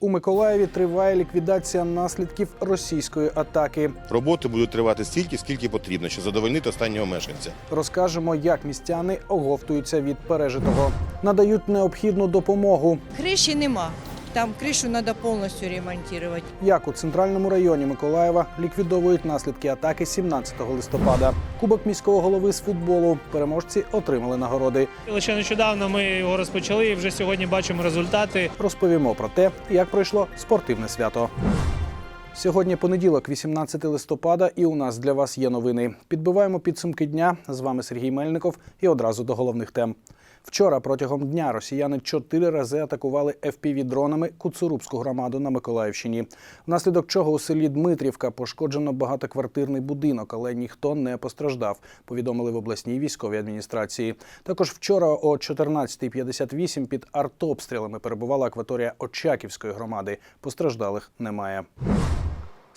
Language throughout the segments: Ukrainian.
У Миколаєві триває ліквідація наслідків російської атаки. Роботи будуть тривати стільки, скільки потрібно, щоб задовольнити останнього мешканця. Розкажемо, як містяни оговтуються від пережитого, надають необхідну допомогу. Криші нема. Там кришу треба повністю ремонтувати. Як у центральному районі Миколаєва ліквідовують наслідки атаки 17 листопада. Кубок міського голови з футболу. Переможці отримали нагороди. Лише нещодавно ми його розпочали і вже сьогодні бачимо результати. Розповімо про те, як пройшло спортивне свято. Сьогодні понеділок, 18 листопада, і у нас для вас є новини. Підбиваємо підсумки дня. З вами Сергій Мельников і одразу до головних тем. Вчора протягом дня росіяни чотири рази атакували FPV-дронами Куцурубську громаду на Миколаївщині, внаслідок чого у селі Дмитрівка пошкоджено багатоквартирний будинок, але ніхто не постраждав. Повідомили в обласній військовій адміністрації. Також вчора о 14.58 під артобстрілами перебувала акваторія Очаківської громади. Постраждалих немає.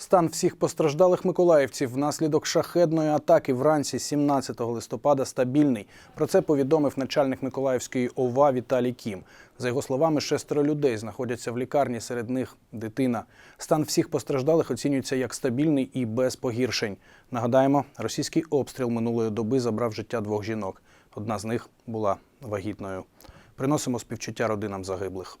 Стан всіх постраждалих миколаївців внаслідок шахедної атаки вранці 17 листопада стабільний. Про це повідомив начальник Миколаївської ОВА Віталій Кім. За його словами, шестеро людей знаходяться в лікарні, серед них дитина. Стан всіх постраждалих оцінюється як стабільний і без погіршень. Нагадаємо, російський обстріл минулої доби забрав життя двох жінок. Одна з них була вагітною. Приносимо співчуття родинам загиблих.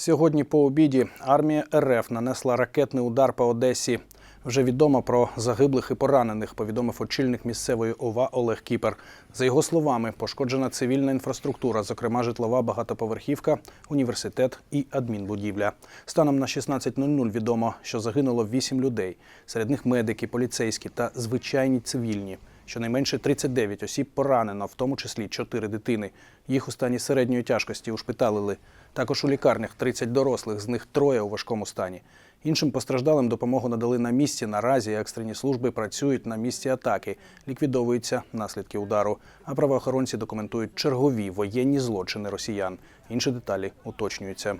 Сьогодні по обіді армія РФ нанесла ракетний удар по Одесі. Вже відомо про загиблих і поранених, повідомив очільник місцевої ОВА Олег Кіпер. За його словами, пошкоджена цивільна інфраструктура, зокрема житлова багатоповерхівка, університет і адмінбудівля. Станом на 16.00 відомо, що загинуло 8 людей. Серед них медики, поліцейські та звичайні цивільні. Щонайменше 39 осіб поранено, в тому числі 4 дитини. Їх у стані середньої тяжкості ушпиталили. Також у лікарнях 30 дорослих, з них троє у важкому стані. Іншим постраждалим допомогу надали на місці. Наразі екстрені служби працюють на місці атаки, ліквідовуються наслідки удару. А правоохоронці документують чергові воєнні злочини росіян. Інші деталі уточнюються.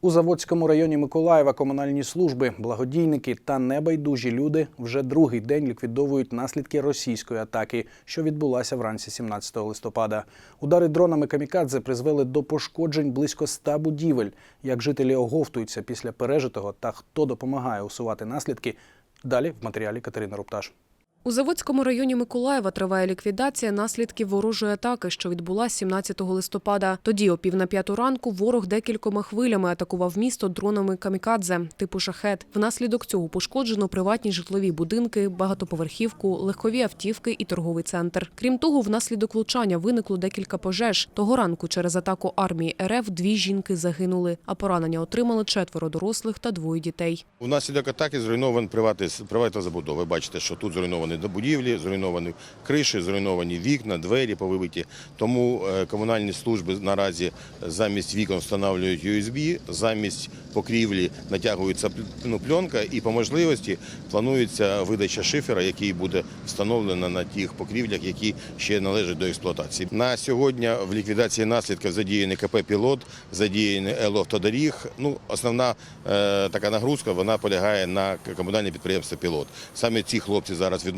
У Заводському районі Миколаєва комунальні служби, благодійники та небайдужі люди вже другий день ліквідовують наслідки російської атаки, що відбулася вранці 17 листопада. Удари дронами камікадзе призвели до пошкоджень близько ста будівель. Як жителі оговтуються після пережитого та хто допомагає усувати наслідки, далі в матеріалі Катерини Рупташ. У Заводському районі Миколаєва триває ліквідація наслідків ворожої атаки, що відбулася 17 листопада. Тоді, о пів на п'яту ранку, ворог декількома хвилями атакував місто дронами камікадзе типу шахет. Внаслідок цього пошкоджено приватні житлові будинки, багатоповерхівку, легкові автівки і торговий центр. Крім того, внаслідок влучання виникло декілька пожеж. Того ранку через атаку армії РФ дві жінки загинули, а поранення отримали четверо дорослих та двоє дітей. Внаслідок атаки зруйновані приватні, приватна забудова. Бачите, що тут зруйновані до будівлі, зруйновані криші, зруйновані вікна, двері повибиті. Тому е, комунальні служби наразі замість вікон встановлюють USB, замість покрівлі натягується ну, пленка і по можливості планується видача шифера, який буде встановлено на тих покрівлях, які ще належать до експлуатації. На сьогодні в ліквідації наслідків задіяний КП «Пілот», задіяний «Елавтодоріг». Ну, основна е, така нагрузка вона полягає на комунальне підприємство «Пілот». Саме ці хлопці зараз відновлюють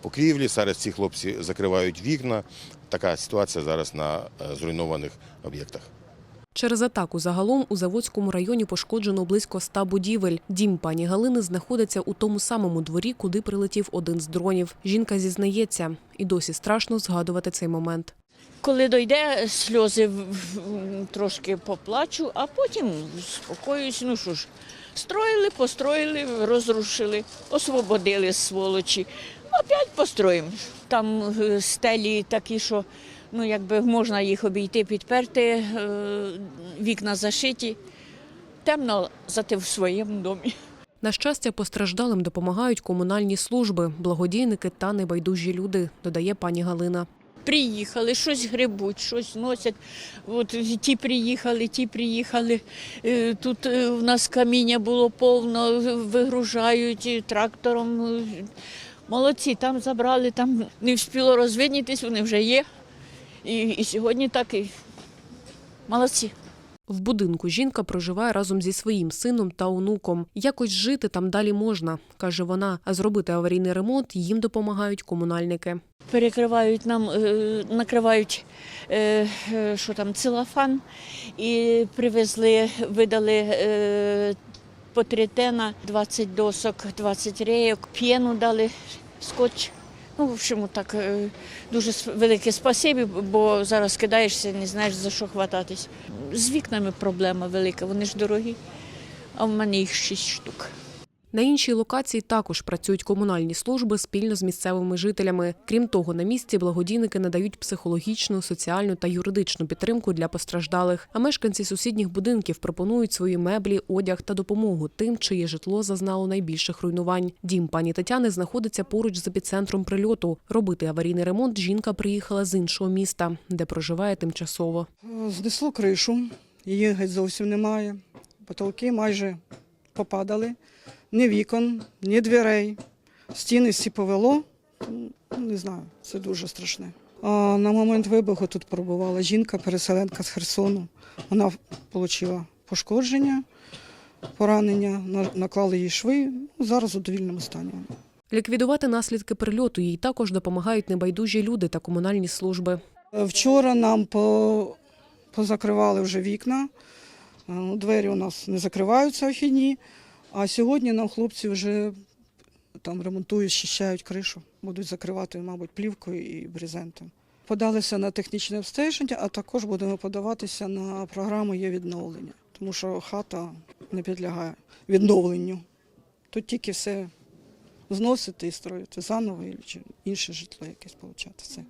покрівлі, зараз ці хлопці закривають вікна. Така ситуація зараз на е, зруйнованих об'єктах. Через атаку загалом у Заводському районі пошкоджено близько ста будівель. Дім пані Галини знаходиться у тому самому дворі, куди прилетів один з дронів. Жінка зізнається, і досі страшно згадувати цей момент. Коли дойде, сльози трошки поплачу, а потім спокоюсь. Ну що ж, строїли, построїли, розрушили, освободили сволочі. Опять построїмо. Там е, стелі такі, що ну, якби можна їх обійти, підперти, е, вікна зашиті. Темно, зате в своєму домі. На щастя, постраждалим допомагають комунальні служби, благодійники та небайдужі люди, додає пані Галина. Приїхали, щось грибуть, щось носять. От ті приїхали, ті приїхали. Е, Тут е, в нас каміння було повно, вигружають е, трактором. Молодці, там забрали, там не встило розвиднітись, вони вже є. І, і сьогодні так і молодці. В будинку жінка проживає разом зі своїм сином та онуком. Якось жити там далі можна, каже вона. А зробити аварійний ремонт їм допомагають комунальники. Перекривають нам, е, накривають е, е, що там, целофан і привезли, видали по три тена, 20 досок, 20 рейок, п'єну дали, скотч. Ну, в общем, так е, дуже велике спасибі, бо зараз кидаєшся, не знаєш за що хвататись. З вікнами проблема велика, вони ж дорогі, а в мене їх шість штук. На іншій локації також працюють комунальні служби спільно з місцевими жителями. Крім того, на місці благодійники надають психологічну, соціальну та юридичну підтримку для постраждалих. А мешканці сусідніх будинків пропонують свої меблі, одяг та допомогу тим, чиє житло зазнало найбільших руйнувань. Дім пані Тетяни знаходиться поруч з епіцентром прильоту. Робити аварійний ремонт жінка приїхала з іншого міста, де проживає тимчасово. Знесло кришу, її геть зовсім немає. Потолки майже попадали. Ні вікон, ні дверей. Стіни всі повело. Ну, Не знаю, це дуже страшне. А на момент вибуху тут пробувала жінка, переселенка з Херсону. Вона отримала пошкодження, поранення, наклали їй шви. Зараз у довільному стані. Ліквідувати наслідки прильоту їй також допомагають небайдужі люди та комунальні служби. Вчора нам по, позакривали вже вікна. Е, Двері у нас не закриваються вхідні. А сьогодні нам хлопці вже там ремонтують, щищають кришу. Будуть закривати, мабуть, плівкою і брезентом. Подалися на технічне обстеження, а також будемо подаватися на програму є відновлення, тому що хата не підлягає відновленню. Тут тільки все зносити і строїти заново, чи інше житло якесь получати. Це.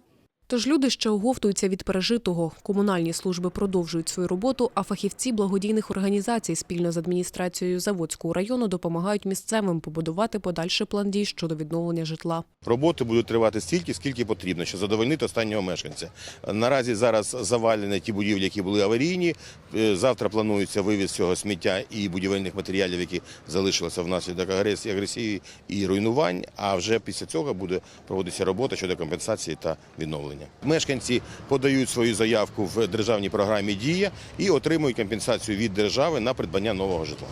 Тож люди ще оговтуються від пережитого. Комунальні служби продовжують свою роботу, а фахівці благодійних організацій спільно з адміністрацією Заводського району допомагають місцевим побудувати подальший план дій щодо відновлення житла. Роботи будуть тривати стільки, скільки потрібно, щоб задовольнити останнього мешканця. Наразі зараз завалені ті будівлі, які були аварійні. Е, Завтра планується вивіз цього сміття і будівельних матеріалів, які залишилися внаслідок агресії, агресії і руйнувань. А вже після цього буде проводитися робота щодо компенсації та відновлення. Мешканці подають свою заявку в державній програмі Дія і отримують компенсацію від держави на придбання нового житла.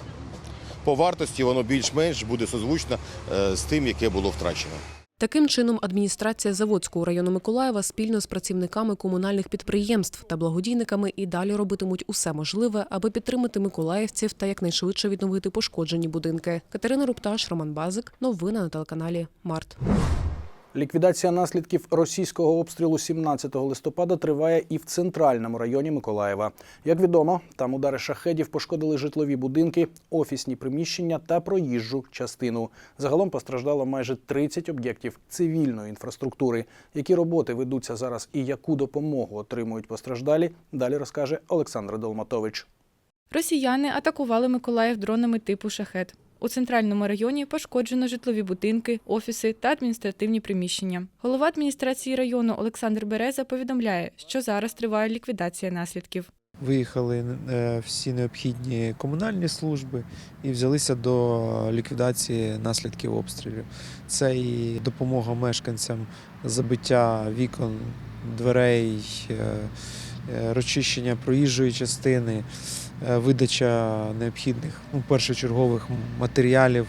По вартості воно більш-менш буде созвучно е, з тим, яке було втрачено. Таким чином, адміністрація Заводського району Миколаєва спільно з працівниками комунальних підприємств та благодійниками і далі робитимуть усе можливе, аби підтримати миколаївців та якнайшвидше відновити пошкоджені будинки. Катерина Рупташ, Роман Базик. Новини на телеканалі Март. Ліквідація наслідків російського обстрілу 17 листопада триває і в центральному районі Миколаєва. Як відомо, там удари шахедів пошкодили житлові будинки, офісні приміщення та проїжджу частину. Загалом постраждало майже 30 об'єктів цивільної інфраструктури. Які роботи ведуться зараз і яку допомогу отримують постраждалі? Далі розкаже Олександр Долматович. Росіяни атакували Миколаїв дронами типу шахет. У центральному районі пошкоджено житлові будинки, офіси та адміністративні приміщення. Голова адміністрації району Олександр Береза повідомляє, що зараз триває ліквідація наслідків. Виїхали е, всі необхідні комунальні служби і взялися до ліквідації наслідків обстрілів. Це і допомога мешканцям, забиття вікон, дверей, е, е, розчищення проїжджої частини, видача необхідних ну, першочергових матеріалів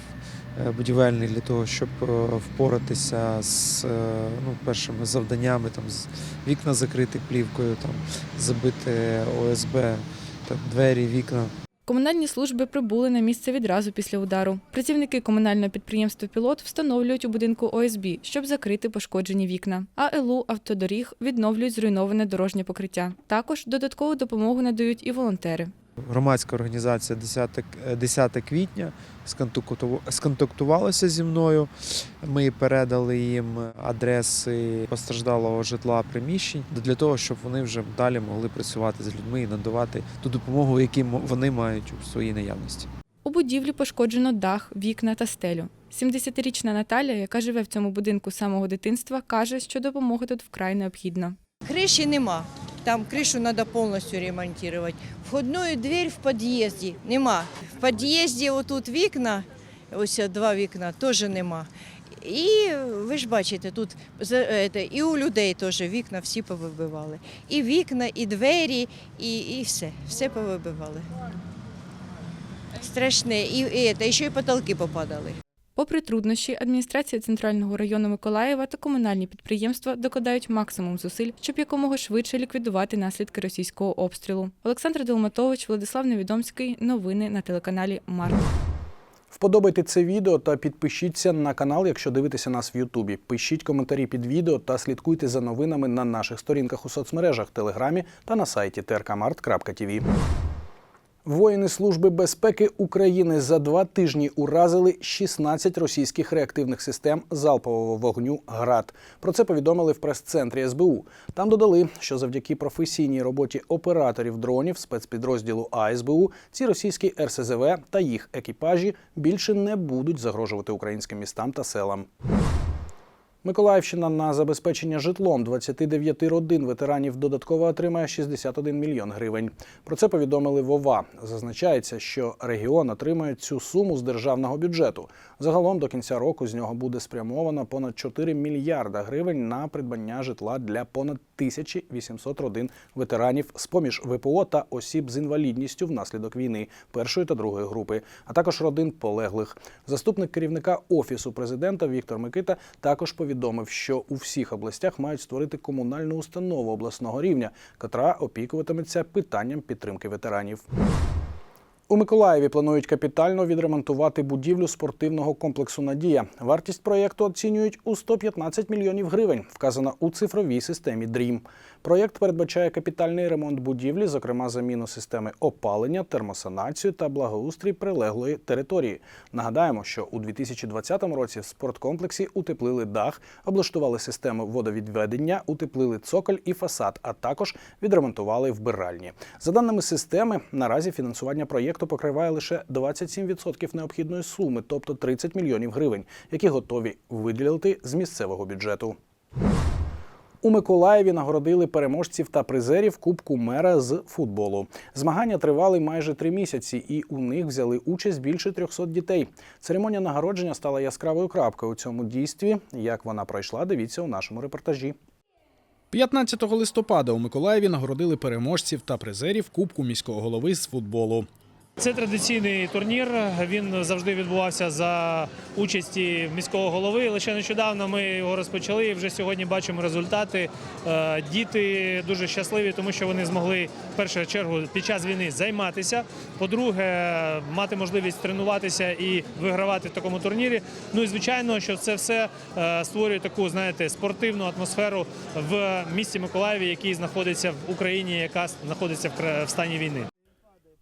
е, будівельних для того, щоб е, впоратися з е, ну, першими завданнями, там, вікна закрити плівкою, там, забити ОСБ, там, двері, вікна. Комунальні служби прибули на місце відразу після удару. Працівники комунального підприємства Пілот встановлюють у будинку ОСБ, щоб закрити пошкоджені вікна. А ЛУ автодоріг відновлюють зруйноване дорожнє покриття. Також додаткову допомогу надають і волонтери. Громадська організація 10, е, 10 квітня сконтактуву- сконтактувалася зі мною. Ми передали їм адреси постраждалого житла приміщень для того, щоб вони вже далі могли працювати з людьми і надавати ту допомогу, яку вони мають у своїй наявності. У будівлі пошкоджено дах, вікна та стелю. 70-річна Наталя, яка живе в цьому будинку з самого дитинства, каже, що допомога тут вкрай необхідна. Крыши нема Там крышу надо полностью ремонтировать. Входную дверь в подъезде нема. В подъезде вот тут вікна, ось два вікна, теж нема. І ви ж бачите, тут за- е, те, і у людей теж вікна всі повибивали. І вікна, і двері, і, і все. Все повибивали. Страшне. І, і, те, і ще й потолки попадали. Попри труднощі, адміністрація центрального району Миколаєва та комунальні підприємства докладають максимум зусиль, щоб якомога швидше ліквідувати наслідки російського обстрілу. Олександр Долматович, Владислав Невідомський. Новини на телеканалі Март. Вподобайте це відео та підпишіться на канал, якщо дивитеся нас в Ютубі. Пишіть коментарі під відео та слідкуйте за новинами на наших сторінках у соцмережах, Телеграмі та на сайті trkmart.tv. Воїни Служби безпеки України за два тижні уразили 16 російських реактивних систем залпового вогню ГРАД. Про це повідомили в прес-центрі СБУ. Там додали, що завдяки професійній роботі операторів дронів спецпідрозділу АСБУ ці російські РСЗВ та їх екіпажі більше не будуть загрожувати українським містам та селам. Миколаївщина на забезпечення житлом 29 родин ветеранів додатково отримає 61 мільйон гривень. Про це повідомили в ОВА. Зазначається, що регіон отримає цю суму з державного бюджету. Загалом до кінця року з нього буде спрямовано понад 4 мільярда гривень на придбання житла для понад 1800 родин ветеранів з поміж ВПО та осіб з інвалідністю внаслідок війни першої та другої групи, а також родин полеглих. Заступник керівника офісу президента Віктор Микита також повідомив, що у всіх областях мають створити комунальну установу обласного рівня, котра опікуватиметься питанням підтримки ветеранів. У Миколаєві планують капітально відремонтувати будівлю спортивного комплексу Надія. Вартість проєкту оцінюють у 115 мільйонів гривень, вказана у цифровій системі DREAM. Проєкт передбачає капітальний ремонт будівлі, зокрема заміну системи опалення, термосанацію та благоустрій прилеглої території. Нагадаємо, що у 2020 році в спорткомплексі утеплили дах, облаштували систему водовідведення, утеплили цоколь і фасад, а також відремонтували вбиральні. За даними системи, наразі фінансування проєкту покриває лише 27% необхідної суми, тобто 30 мільйонів гривень, які готові виділити з місцевого бюджету. У Миколаєві нагородили переможців та призерів Кубку мера з футболу. Змагання тривали майже три місяці, і у них взяли участь більше 300 дітей. Церемонія нагородження стала яскравою крапкою у цьому дійстві. Як вона пройшла, дивіться у нашому репортажі. 15 листопада у Миколаєві нагородили переможців та призерів Кубку міського голови з футболу. Це традиційний турнір. Він завжди відбувався за участі міського голови. Лише нещодавно ми його розпочали. і Вже сьогодні бачимо результати. Е, Діти дуже щасливі, тому що вони змогли в першу чергу під час війни займатися. По-друге, мати можливість тренуватися і вигравати в такому турнірі. Ну і звичайно, що це все е, створює таку, знаєте, спортивну атмосферу в місті Миколаєві, який знаходиться в Україні, яка знаходиться в стані війни.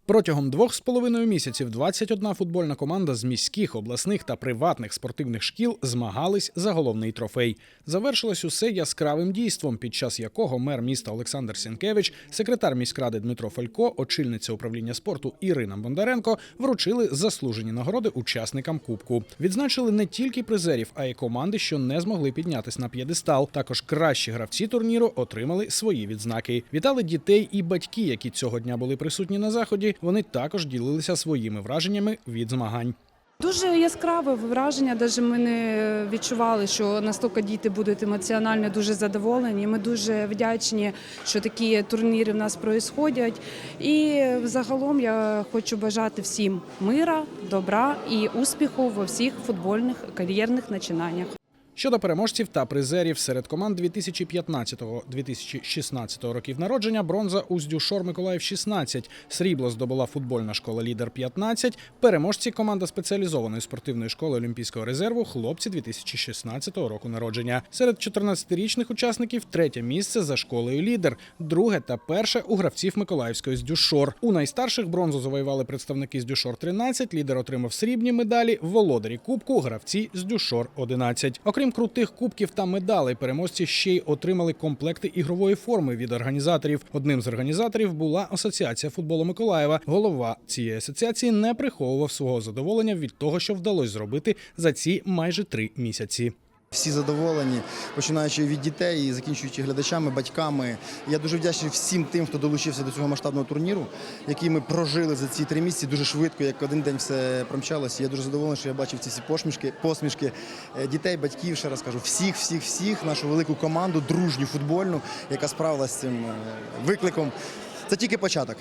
Протягом двох з половиною місяців 21 футбольна команда з міських, обласних та приватних спортивних шкіл змагались за головний трофей. Завершилось усе яскравим дійством, під час якого мер міста Олександр Сінкевич, секретар міськради Дмитро Фалько, очільниця управління спорту Ірина Бондаренко вручили заслужені нагороди учасникам кубку. Відзначили не тільки призерів, а й команди, що не змогли піднятись на п'єдестал. Також кращі гравці турніру отримали свої відзнаки. Вітали дітей і батьки, які цього дня були присутні на заході. Вони також ділилися своїми враженнями від змагань. Дуже яскраве враження. Навіть ми не відчували, що настільки діти будуть емоціонально дуже задоволені. Ми дуже вдячні, що такі турніри в нас проїсходять. І загалом я хочу бажати всім мира, добра і успіху во всіх футбольних кар'єрних начинаннях. Щодо переможців та призерів серед команд 2015-2016 років народження, бронза у Здюшор Миколаїв 16, срібло здобула футбольна школа Лідер 15, переможці команда спеціалізованої спортивної школи Олімпійського резерву хлопці 2016 року народження. Серед 14-річних учасників третє місце за школою Лідер, друге та перше у гравців Миколаївської Здюшор. У найстарших бронзу завоювали представники Здюшор 13, лідер отримав срібні медалі, володарі кубку, гравці Здюшор 11. Окрім крутих кубків та медалей, переможці ще й отримали комплекти ігрової форми від організаторів. Одним з організаторів була Асоціація футболу Миколаєва. Голова цієї асоціації не приховував свого задоволення від того, що вдалося зробити за ці майже три місяці. Всі задоволені, починаючи від дітей закінчуючи глядачами, батьками. Я дуже вдячний всім тим, хто долучився до цього масштабного турніру, який ми прожили за ці три місяці дуже швидко, як один день все промчалося. Я дуже задоволений, що я бачив ці всі посмішки, посмішки е, дітей, батьків. Ще раз кажу, всіх, всіх, всіх, нашу велику команду, дружню футбольну, яка справилася з цим е, викликом. Це тільки початок.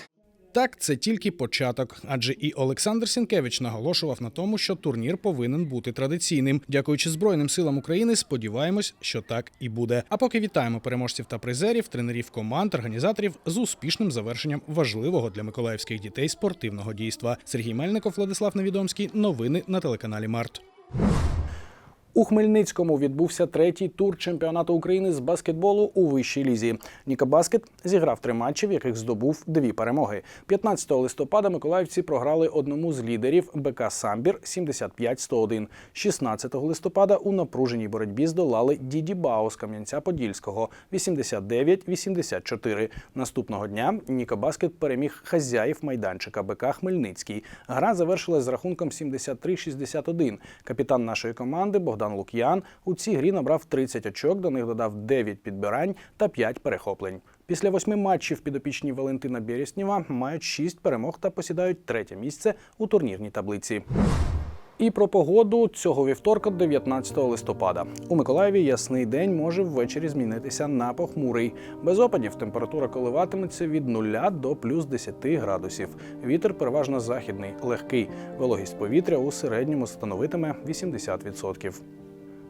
Так, це тільки початок, адже і Олександр Сінкевич наголошував на тому, що турнір повинен бути традиційним. Дякуючи Збройним силам України, сподіваємось, що так і буде. А поки вітаємо переможців та призерів, тренерів команд, організаторів з успішним завершенням важливого для миколаївських дітей спортивного дійства. Сергій Мельников, Владислав Невідомський. Новини на телеканалі Март. У Хмельницькому відбувся третій тур чемпіонату України з баскетболу у вищій лізі. Ніка Баскет зіграв три матчі, в яких здобув дві перемоги. 15 листопада миколаївці програли одному з лідерів БК Самбір 75-101. 16 листопада у напруженій боротьбі здолали Діді Бао з Кам'янця-Подільського 89-84. Наступного дня Ніка Баскет переміг хазяїв майданчика БК Хмельницький. Гра завершилась з рахунком 73-61. Капітан нашої команди Богдан Лук'ян у цій грі набрав 30 очок, до них додав 9 підбирань та 5 перехоплень. Після восьми матчів підопічні Валентина Береснєва мають 6 перемог та посідають третє місце у турнірній таблиці. І про погоду цього вівторка, 19 листопада. У Миколаєві ясний день може ввечері змінитися на похмурий. Без опадів температура коливатиметься від 0 до плюс 10 градусів. Вітер переважно західний, легкий. Вологість повітря у середньому становитиме 80%.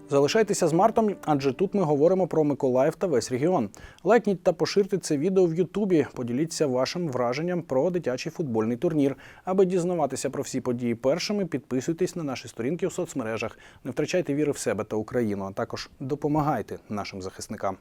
Залишайтеся з Мартом, адже тут ми говоримо про Миколаїв та весь регіон. Лайкніть та поширте це відео в Ютубі. Поділіться вашим враженням про дитячий футбольний турнір. Аби дізнаватися про всі події першими, підписуйтесь на наші сторінки у соцмережах. Не втрачайте віри в себе та Україну, а також допомагайте нашим захисникам.